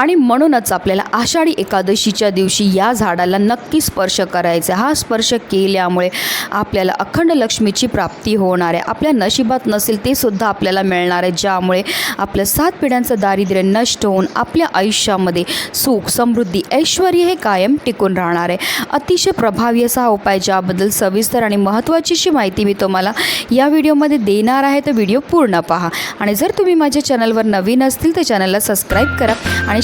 आणि म्हणूनच आपल्याला आषाढी एकादशीच्या दिवशी या झाडाला नक्की स्पर्श करायचा हा स्पर्श केल्यामुळे आपल्याला अखंड लक्ष्मीची प्राप्ती होणार आहे. आपल्या नशिबात नसेल ते सुद्धा आपल्याला मिळणार आहे. ज्यामुळे आपल्या सात पिढ्यांचं दारिद्र्य नष्ट होऊन आपल्या आयुष्यामध्ये सुख समृद्धी ऐश्वर हे कायम टिकून राहणार आहे. अतिशय प्रभावी असा हा उपाय ज्याबद्दल सविस्तर आणि महत्त्वाचीशी माहिती मी तुम्हाला या व्हिडिओमध्ये देणार आहे. तर व्हिडिओ पूर्ण पहा. आणि जर तुम्ही माझ्या चॅनलवर नवीन असतील तर चॅनलला सबस्क्राईब करा आणि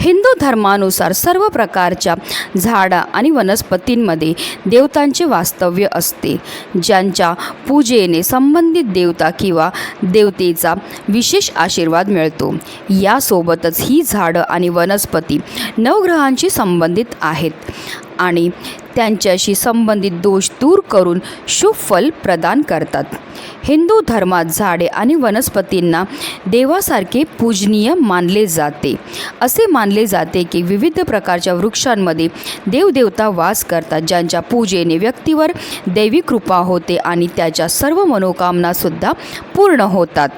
हिंदू धर्मानुसार सर्व प्रकारच्या झाडा आणि वनस्पतींमध्ये देवतांचे वास्तव्य असते. ज्यांच्या पूजेने संबंधित देवता किंवा देवतेचा विशेष आशीर्वाद मिळतो. यासोबतच ही झाडं आणि वनस्पती नवग्रहांशी संबंधित आहेत आणि त्यांच्याशी संबंधित दोष दूर करून शुभ फल प्रदान करतात. हिंदू धर्मात झाडे आणि वनस्पतींना देवासारखे पूजनीय मानले जाते. असे मानले जाते की विविध प्रकारच्या वृक्षांमध्ये देवदेवता वास करतात ज्यांच्या पूजेने व्यक्तीवर दैवी कृपा होते आणि त्याच्या सर्व मनोकामनासुद्धा पूर्ण होतात.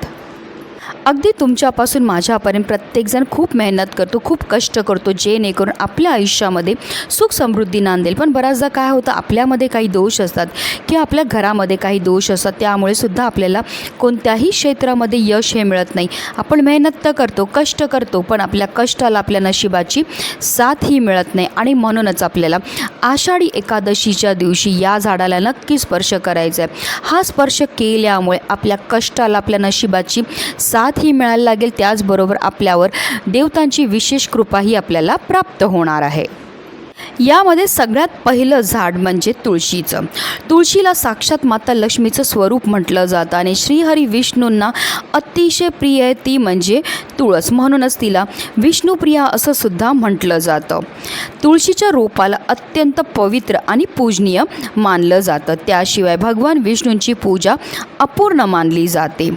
अगदी तुमच्यापासून माझ्यापर्यंत प्रत्येकजण खूप मेहनत करतो खूप कष्ट करतो जेणेकरून आपल्या आयुष्यामध्ये सुख समृद्धी नांदेल. पण बऱ्याचदा काय होतं आपल्यामध्ये काही दोष असतात किंवा आपल्या घरामध्ये काही दोष असतात त्यामुळे सुद्धा आपल्याला कोणत्याही क्षेत्रामध्ये यश हे मिळत नाही. आपण मेहनत तर करतो कष्ट करतो पण आपल्या कष्टाला आपल्या नशिबाची साथ ही मिळत नाही. आणि म्हणूनच आपल्याला आषाढी एकादशीच्या दिवशी या झाडाला नक्की स्पर्श करायचा आहे हा स्पर्श केल्यामुळे आपल्या कष्टाला आपल्या नशिबाची सा ही मिळायला लागेल त्याचबरोबर आपल्यावर देवतांची विशेष कृपाही आपल्याला प्राप्त होणार आहे. यामध्ये सगळ्यात पहिलं झाड म्हणजे तुळशीचं. तुळशीला साक्षात माता लक्ष्मीचं स्वरूप म्हटलं जातं आणि श्रीहरी विष्णूंना अतिशय प्रिय आहे ती म्हणजे तुळस. म्हणूनच तिला विष्णुप्रिया असं सुद्धा म्हटलं जातं. तुळशीच्या रोपाला अत्यंत पवित्र आणि पूजनीय मानलं जातं. त्याशिवाय भगवान विष्णूंची पूजा अपूर्ण मानली जाते.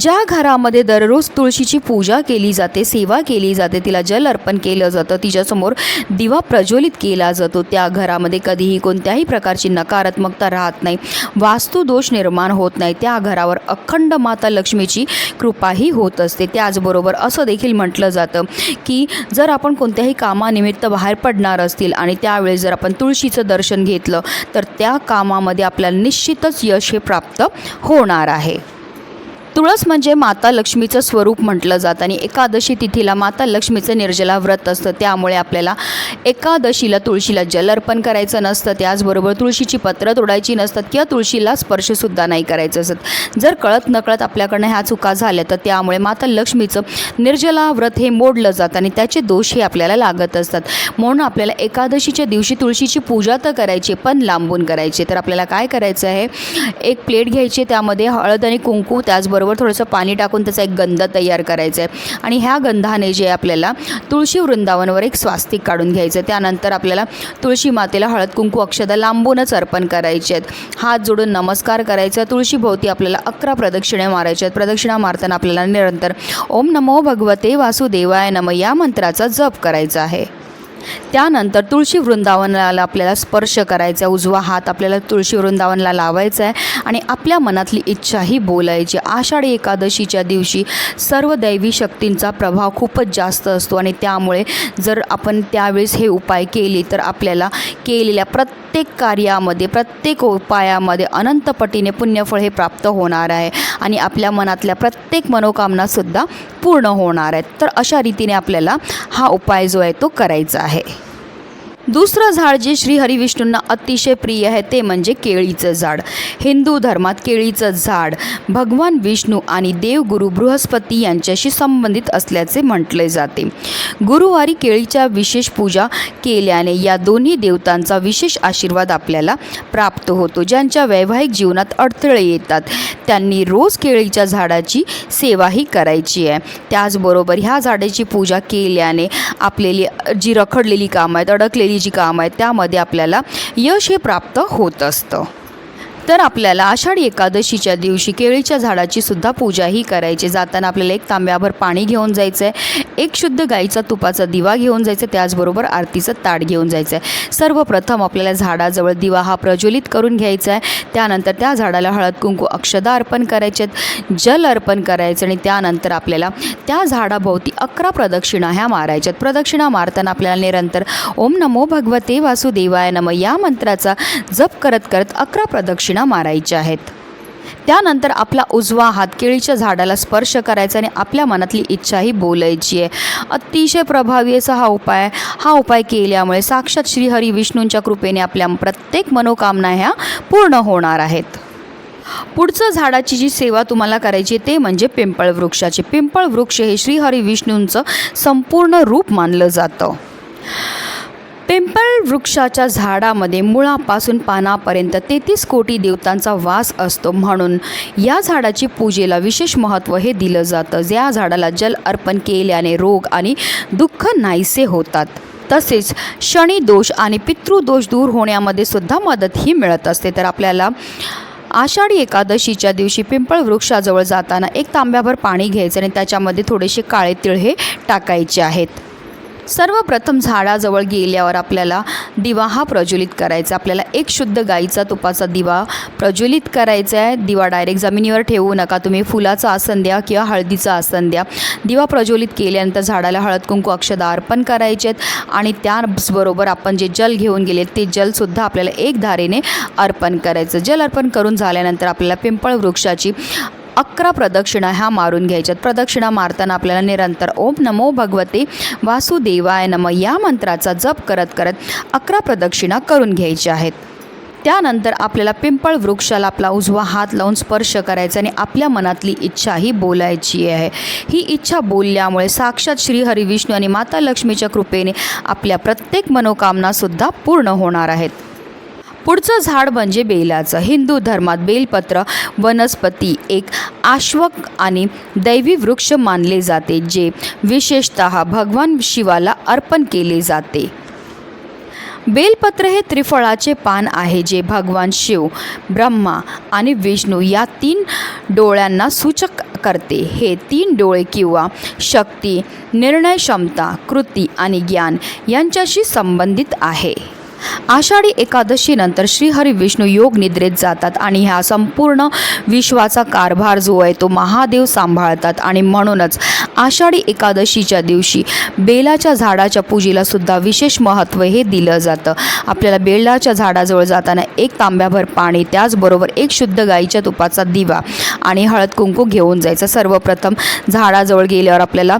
ज्या घरामध्ये दररोज तुळशीची पूजा केली जाते सेवा केली जाते तिला जल अर्पण केलं जातं तिच्यासमोर दिवा प्रज्वलित केला जातो त्या घरामध्ये कधीही कोणत्याही प्रकारची नकारात्मकता राहत नाही वास्तुदोष निर्माण होत नाही त्या घरावर अखंड माता लक्ष्मीची कृपाही होत असते. त्याचबरोबर असं देखील म्हटलं जातं की जर आपण कोणत्याही कामानिमित्त बाहेर पडणार असतील आणि त्यावेळेस जर आपण तुळशीचं दर्शन घेतलं तर त्या कामामध्ये आपल्याला निश्चितच यश हे प्राप्त होणार आहे. तुळस म्हणजे माता लक्ष्मीचं स्वरूप म्हटलं जातं आणि एकादशी तिथीला माता लक्ष्मीचं निर्जला व्रत असतं. त्यामुळे आपल्याला एकादशीला तुळशीला जल अर्पण करायचं नसतं. त्याचबरोबर तुळशीची पत्रं तोडायची नसतात किंवा तुळशीला स्पर्शसुद्धा नाही करायचं असत. जर कळत नकळत आपल्याकडनं ह्या चुका झाल्या तर त्यामुळे माता लक्ष्मीचं निर्जला व्रत हे मोडलं जातं आणि त्याचे दोष हे आपल्याला लागत असतात. म्हणून आपल्याला एकादशीच्या दिवशी तुळशीची पूजा तर करायची पण लांबून करायची. तर आपल्याला काय करायचं आहे? एक प्लेट घ्यायची त्यामध्ये हळद आणि कुंकू त्याचबरोबर थोडंसं पाणी टाकून त्याचा एक गंध तयार करायचा आहे आणि ह्या गंधाने जे आपल्याला तुळशी वृंदावनवर एक स्वास्तिक काढून घ्यायचं आहे त्यानंतर आपल्याला तुळशी मातेला हळद कुंकू अक्षदा लांबूनच अर्पण करायचे आहेत. हात जोडून नमस्कार करायचा तुळशीभोवती आपल्याला अकरा प्रदक्षिणे मारायच्या आहेत. प्रदक्षिणा मारताना आपल्याला निरंतर ओम नमो भगवते वासुदेवाय नम या मंत्राचा जप करायचा आहे. त्यानंतर तुळशी वृंदावनाला आपल्याला स्पर्श करायचा आहे उजवा हात आपल्याला तुळशी वृंदावनला लावायचा आहे आणि आपल्या मनातली इच्छाही बोलायची. आषाढी एकादशीच्या दिवशी सर्व दैवी शक्तींचा प्रभाव खूपच जास्त असतो. आणि त्यामुळे जर आपण त्यावेळेस हे उपाय केले तर आपल्याला केलेल्या प्रत्येक कार्यामध्ये प्रत्येक उपायामध्ये अनंतपटीने पुण्यफळ हे प्राप्त होणार आहे. आणि आपल्या मनातल्या प्रत्येक मनोकामनासुद्धा पूर्ण होणार आहेत. तर अशा रीतीने आपल्याला हा उपाय जो आहे तो करायचा आहे. आहे दुसरं झाड जे श्री हरिविष्णूंना अतिशय प्रिय आहे ते म्हणजे केळीचं झाड. हिंदू धर्मात केळीचं झाड भगवान विष्णू आणि देवगुरू बृहस्पती यांच्याशी संबंधित असल्याचे म्हटले जाते. गुरुवारी केळीच्या विशेष पूजा केल्याने या दोन्ही देवतांचा विशेष आशीर्वाद आपल्याला प्राप्त होतो ज्यांच्या वैवाहिक जीवनात अडथळे येतात. त्यांनी रोज केळीच्या झाडाची सेवाही करायची आहे. त्याचबरोबर ह्या झाडाची पूजा केल्याने आपलेली जी रखडलेली कामं आहेत अडकलेली जी कामं आहेत त्यामध्ये आपल्याला यश हे प्राप्त होत असतं. तर आपल्याला आषाढी एकादशीच्या दिवशी केळीच्या झाडाची सुद्धा पूजाही करायची. जाताना आपल्याला एक तांब्याभर पाणी घेऊन जायचं आहे एक शुद्ध गाईचा तुपाचा दिवा घेऊन जायचं त्याचबरोबर आरतीचं ताट घेऊन जायचं आहे सर्वप्रथम आपल्याला झाडाजवळ दिवा हा प्रज्वलित करून घ्यायचा आहे त्यानंतर त्या झाडाला हळद कुंकू अक्षदा अर्पण करायचे आहेत जल अर्पण करायचं आणि त्यानंतर आपल्याला त्या झाडाभोवती अकरा प्रदक्षिणा ह्या मारायच्यात. प्रदक्षिणा मारताना आपल्याला निरंतर ओम नमो भगवते वासुदेवाय नम या मंत्राचा जप करत करत अकरा प्रदक्षिणा मारायच्या आहेत. त्यानंतर आपला उजवा हात केळीच्या झाडाला स्पर्श करायचा आणि आपल्या मनातली इच्छाही बोलायची आहे. अतिशय प्रभावी असा हा उपाय हा उपाय केल्यामुळे साक्षात श्रीहरी विष्णूंच्या कृपेने आपल्या प्रत्येक मनोकामना ह्या पूर्ण होणार आहेत. पुढचं झाडाची जी सेवा तुम्हाला करायची आहे ते म्हणजे पिंपळ वृक्षाचे. पिंपळ वृक्ष हे श्रीहरी विष्णूंचं संपूर्ण रूप मानलं जातं. पिंपळ वृक्षाच्या झाडामध्ये मुळापासून पानापर्यंत तेहतीस कोटी देवतांचा वास असतो म्हणून या झाडाची पूजेला विशेष महत्त्व हे दिलं जातं. या झाडाला जल अर्पण केल्याने रोग आणि दुःख नाहीसे होतात. तसेच शनी दोष आणि पितृदोष दूर होण्यामध्ये सुद्धा मदत ही मिळत असते. तर आपल्याला आषाढी एकादशीच्या दिवशी पिंपळ वृक्षाजवळ जाताना एक तांब्याभर पाणी घ्यायचं आणि त्याच्यामध्ये थोडेसे काळे तिळ हे टाकायचे आहेत. सर्वप्रथम झाडाजवळ गेल्यावर आपल्याला दिवा हा प्रज्वलित करायचा. आपल्याला एक शुद्ध गाईचा तुपाचा दिवा प्रज्वलित करायचा आहे. दिवा डायरेक्ट जमिनीवर ठेवू नका. तुम्ही फुलाचं आसन द्या किंवा हळदीचं आसन द्या. दिवा प्रज्वलित केल्यानंतर झाडाला हळद कुंकू अक्षदा अर्पण करायचे आहेत आणि त्याचबरोबर आपण जे जल घेऊन गेले ते जलसुद्धा आपल्याला एक धारेने अर्पण करायचं. जल अर्पण करून झाल्यानंतर आपल्याला पिंपळ वृक्षाची अकरा प्रदक्षिणा ह्या मारून घ्यायच्यात. प्रदक्षिणा मारताना आपल्याला निरंतर ओम नमो भगवते वासुदेवाय नम या मंत्राचा जप करत करत अकरा प्रदक्षिणा करून घ्यायच्या आहेत. त्यानंतर आपल्याला पिंपळ वृक्षाला आपला उजवा हात लावून स्पर्श करायचा आणि आपल्या मनातली इच्छा ही बोलायची आहे. ही इच्छा बोलल्यामुळे साक्षात श्री हरी विष्णू आणि माता लक्ष्मीच्या कृपेने आपल्या प्रत्येक मनोकामनासुद्धा पूर्ण होणार आहेत. पुढचं झाड म्हणजे बेलाचं. हिंदू धर्मात बेलपत्र वनस्पती एक आश्वक आणि दैवी वृक्ष मानले जाते जे विशेषत भगवान शिवाला अर्पण केले जाते. बेलपत्र हे त्रिफळाचे पान आहे जे भगवान शिव ब्रह्मा आणि विष्णू या तीन डोळ्यांना सूचक करते. हे तीन डोळे किंवा शक्ती निर्णय क्षमता कृती आणि ज्ञान यांच्याशी संबंधित आहे. आषाढी एकादशीनंतर श्रीहरी विष्णू योग निद्रेत जातात आणि ह्या संपूर्ण विश्वाचा कारभार जो आहे तो महादेव सांभाळतात. आणि म्हणूनच आषाढी एकादशीच्या दिवशी बेलाच्या झाडाच्या पूजेला सुद्धा विशेष महत्त्व हे दिलं जातं. आपल्याला बेलाच्या झाडाजवळ जाताना एक तांब्याभर पाणी त्याचबरोबर एक शुद्ध गाईच्या तुपाचा दिवा आणि हळद कुंकू घेऊन जायचं. सर्वप्रथम झाडाजवळ गेल्यावर आपल्याला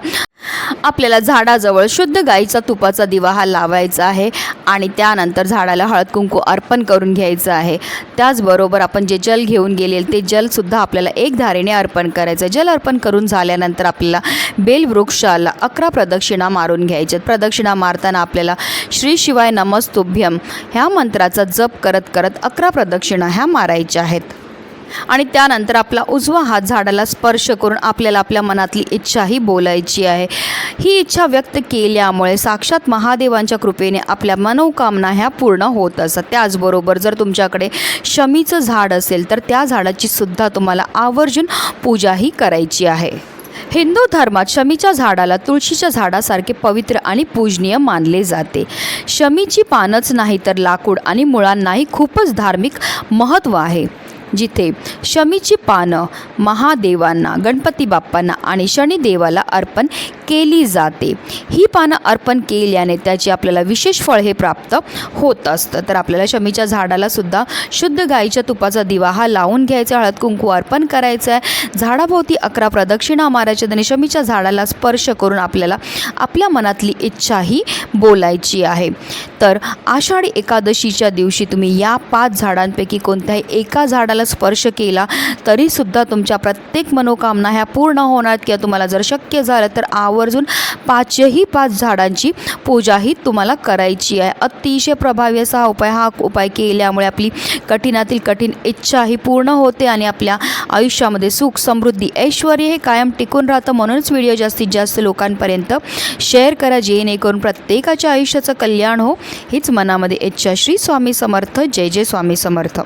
आपल्याला झाडाजवळ शुद्ध गाईचा तुपाचा दिवा हा लावायचा आहे आणि त्यानंतर झाडाला हळद कुंकू अर्पण करून घ्यायचं आहे. त्याचबरोबर आपण जे जल घेऊन गेले ते जलसुद्धा आपल्याला एक धारेने अर्पण करायचं. जल अर्पण करून झाल्यानंतर आपल्याला बेलवृक्षाला अकरा प्रदक्षिणा मारून घ्यायच्यात प्रदक्षिणा मारताना आपल्याला श्री शिवाय नमस्तुभ्यम ह्या मंत्राचा जप करत करत अकरा प्रदक्षिणा ह्या मारायच्या आहेत. आणि त्यानंतर आपला उजवा हात झाडाला स्पर्श करून आपल्याला आपल्या मनातली इच्छाही बोलायची आहे. ही इच्छा व्यक्त केल्यामुळे साक्षात महादेवांच्या कृपेने आपल्या मनोकामना ह्या पूर्ण होत असतात. त्याचबरोबर जर तुमच्याकडे शमीचं झाड असेल तर त्या झाडाची सुद्धा तुम्हाला आवर्जून पूजाही करायची आहे. हिंदू धर्मात शमीच्या झाडाला तुळशीच्या झाडासारखे पवित्र आणि पूजनीय मानले जाते. शमीची पानच नाही तर लाकूड आणि मुळांनाही खूपच धार्मिक महत्त्व आहे. जिथे शमीची पानं महादेवांना गणपती बाप्पांना आणि शनिदेवाला अर्पण केली जाते. ही पानं अर्पण केल्याने त्याची आपल्याला विशेष फळ हे प्राप्त होत असतं. तर आपल्याला शमीच्या झाडाला सुद्धा शुद्ध गाईच्या तुपाचा दिवा हा लावून घ्यायचा हळद कुंकू अर्पण करायचं आहे झाडाभोवती अकरा प्रदक्षिणा मारायच्या आणि शमीच्या झाडाला स्पर्श करून आपल्याला आपल्या मनातली इच्छाही बोलायची आहे. तर आषाढी एकादशीच्या दिवशी तुम्ही या पाच झाडांपैकी कोणत्याही एका झाडाला स्पर्श केला तरीसुद्धा तुमच्या प्रत्येक मनोकामना ह्या पूर्ण होणार किंवा तुम्हाला जर शक्य झालं तर आवर्जून पाचही पाच झाडांची पूजाही तुम्हाला करायची आहे. अतिशय प्रभावी असा हा उपाय हा उपाय केल्यामुळे आपली कठीणातील कठीण इच्छा ही पूर्ण होते आणि आपल्या आयुष्यामध्ये सुख समृद्धी ऐश्वर हे कायम टिकून राहतं. म्हणूनच व्हिडिओ जास्तीत जास्त लोकांपर्यंत शेअर करा जेणेकरून प्रत्येकाच्या आयुष्याचं कल्याण हो. हीच मनामध्ये इच्छा. श्री स्वामी समर्थ. जय जय स्वामी समर्थ.